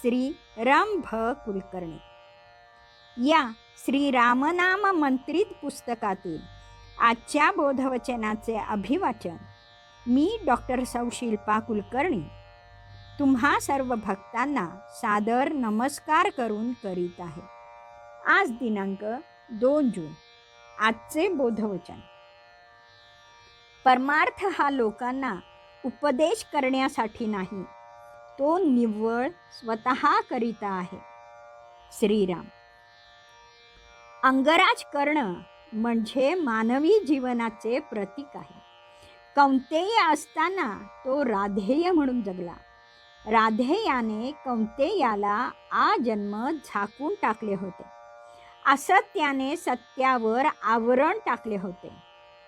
श्री रम भ. कुलकर्णी. या श्री रामनाम मंत्रित पुस्तकातील आजच्या बोधवचनाचे अभिवाचन मी डॉक्टर सौ शिल्पा कुलकर्णी तुम्हा सर्व भक्तांना सादर नमस्कार करून करीत आहे. आज दिनांक दोन जून आजचे बोधवचन. परमार्थ हा लोकांना उपदेश करण्यासाठी नाही तो निव्वळ स्वतः करीता आहे. श्रीराम. अंगराज कर्ण म्हणजे मानवी जीवनाचे प्रतीक आहे. कौंतेय असताना तो राधेय म्हणून जगला. राधेयाने कौंतेयाला आ जन्म झाकून टाकले होते. असत्याने सत्यावर आवरण टाकले होते.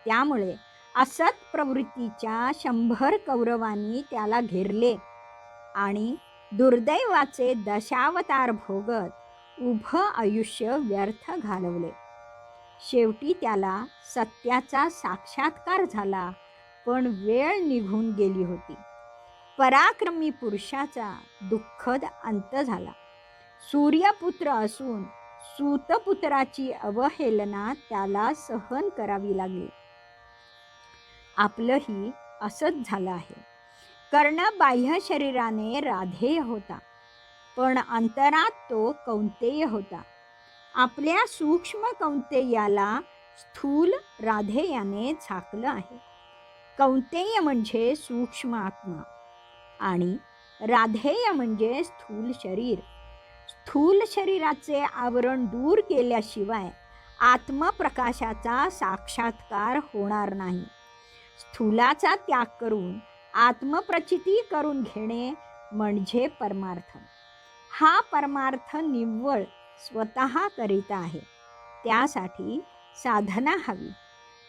त्यामुळे असत प्रवृत्तीच्या शंभर कौरवांनी त्याला घेरले. आणि दुर्दैवाचे दशावतार भोगत उभं आयुष्य व्यर्थ घालवले. शेवटी त्याला सत्याचा साक्षात्कार झाला पण वेळ निघून गेली होती. पराक्रमी पुरुषाचा दुःखद अंत झाला. सूर्यपुत्र असून सूतपुत्राची अवहेलना त्याला सहन करावी लागली. आपलंही असंच झालं आहे. कर्ण बाह्य शरीराने राधेय होता पण अंतरात तो कौंतेय होता. आपल्या सूक्ष्म कौंतेयाला स्थूल राधेयाने झाकलं आहे. कौंतेय म्हणजे सूक्ष्म आत्मा आणि राधेय म्हणजे स्थूल शरीर. स्थूल शरीराचे आवरण दूर केल्याशिवाय आत्मप्रकाशाचा साक्षात्कार होणार नाही. स्थूलाचा त्याग करून आत्मप्रचिती करून घेणे म्हणजे परमार्थ हा परमार्थ निव्वळ स्वतः करीता आहे. त्यासाठी साधना हवी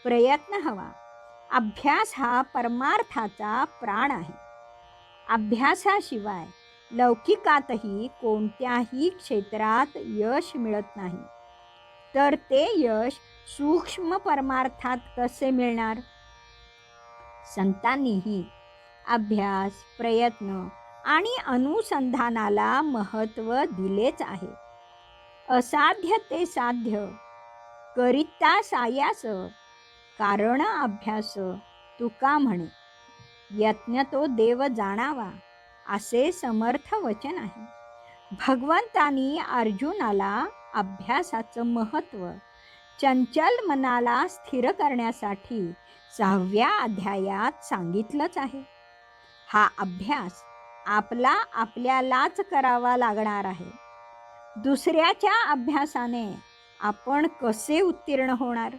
प्रयत्न हवा. अभ्यास हा परमार्थाचा प्राण आहे. अभ्यासाशिवाय लौकिकातही कोणत्याही क्षेत्रात यश मिळत नाही. तर ते यश सूक्ष्म परमार्थात कसे मिळणार? संतांनीही अभ्यास प्रयत्न आणि अनुसंधानाला महत्त्व दिलेच आहे. असाध्य ते साध्य करिता सायास कारण अभ्यास तुका म्हणे. यत्न तो देव जाणावा असे समर्थ वचन आहे. भगवंतानी अर्जुनाला अभ्यासाचं महत्त्व चंचल मनाला स्थिर करण्यासाठी सहाव्या अध्यायात सांगितलंच आहे. हा अभ्यास आपला आपल्यालाच करावा लागणार आहे. दुसऱ्याच्या अभ्यासाने आपण कसे उत्तीर्ण होणार?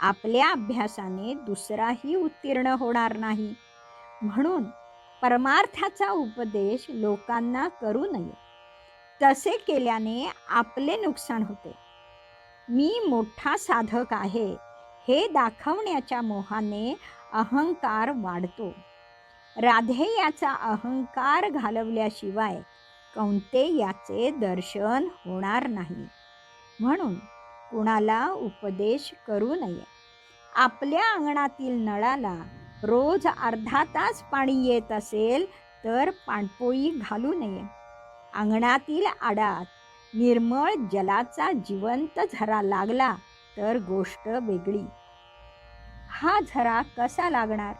आपल्या अभ्यासाने दुसराही उत्तीर्ण होणार नाही. म्हणून परमार्थाचा उपदेश लोकांना करू नये. तसे केल्याने आपले नुकसान होते. मी मोठा साधक आहे हे दाखवण्याच्या मोहाने अहंकार वाढतो. राधे याचा अहंकार घालवल्याशिवाय कौंते याचे दर्शन होणार नाही. म्हणून कुणाला उपदेश करू नये. आपल्या अंगणातील नळाला रोज अर्धा तास पाणी येत असेल तर पाणपोई घालू नये. अंगणातील आडात निर्मळ जलाचा जिवंत झरा लागला तर गोष्ट वेगळी. हा झरा कसा लागणार?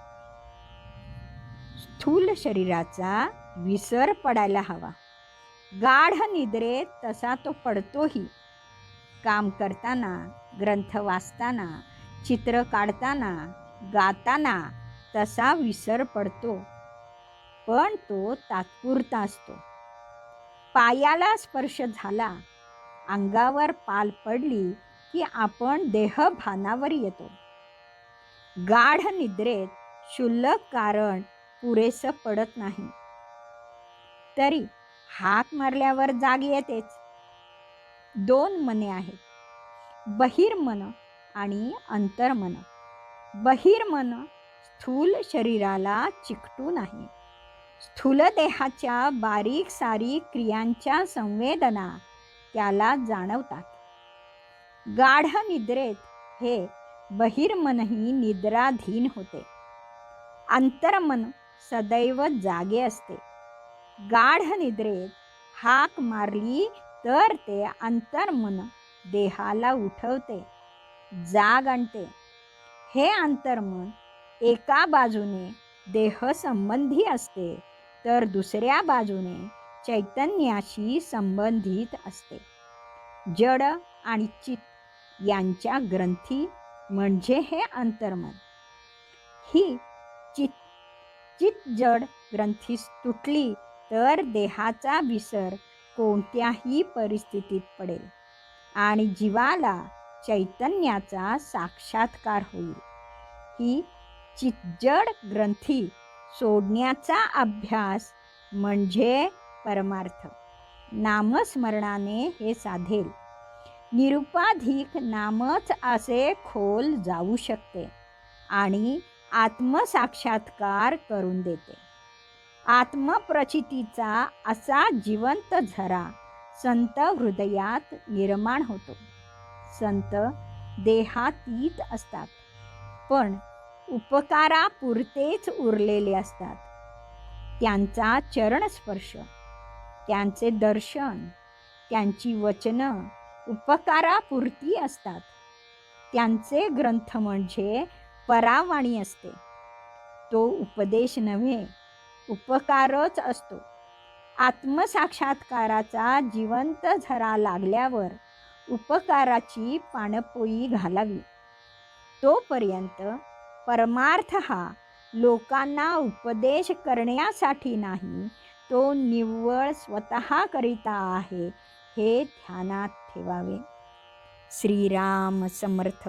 स्थूल शरीराचा विसर पडायला हवा. गाढ निद्रेत तसा तो पडतोही. काम करताना ग्रंथ वाचताना चित्र काढताना गाताना तसा विसर पडतो. पण तो तात्पुरता असतो. पायाला स्पर्श झाला अंगावर पाल पडली की आपण देहभानावर येतो. गाढ निद्रेत क्षुल्लक कारण पुरेसं पडत नाही. तरी हाक मारल्यावर जाग येतेच. दोन मने आहेत. बहिर्मन आणि अंतर्मन बहिर्मन स्थूल शरीराला चिकटून आहे स्थूल देहाच्या बारीक सारीक क्रियांच्या संवेदना त्याला जाणवतात. गाढ निद्रेत हे बहिर्मनही निद्राधीन होते. अंतर्मन सदैव जागे असते. गाढ निद्रेत हाक मारली तर ते अंतर्मन देहाला उठवते. जाग आणते. हे अंतर्मन एका बाजूने देह संबंधी असते तर दुसऱ्या बाजूने चैतन्याशी संबंधित असते. जड आणि चित यांच्या ग्रंथी म्हणजे हे अंतर्मन. ही चित्त चित जड ग्रंथीस तुटली तर देहाचा विसर कोणत्याही परिस्थितीत पडेल. आणि जीवाला चैतन्याचा साक्षात्कार होईल. ही चितजड ग्रंथी सोडण्याचा अभ्यास म्हणजे परमार्थ. नामस्मरणाने हे साधेल. निरुपाधिक नामच असे खोल जाऊ शकते. आणि आत्मसाक्षात्कार करून देते. आत्मप्रचितीचा असा जिवंत झरा संत हृदयात निर्माण होतो. संत देहातीत असतात पण उपकारापुरतेच उरलेले असतात. त्यांचा चरणस्पर्श त्यांचे दर्शन त्यांची वचनं उपकारापुरती असतात. त्यांचे ग्रंथ म्हणजे परावाणी असते. तो उपदेश नव्हे उपकारच असतो. आत्मसाक्षात्काराचा जिवंत झरा लागल्यावर उपकाराची पाणपोई घालावी. तोपर्यंत परमार्थ हा लोकांना उपदेश करण्यासाठी नाही तो निव्वळ स्वतःकरिता आहे हे ध्यानात ठेवावे. श्रीराम समर्थ.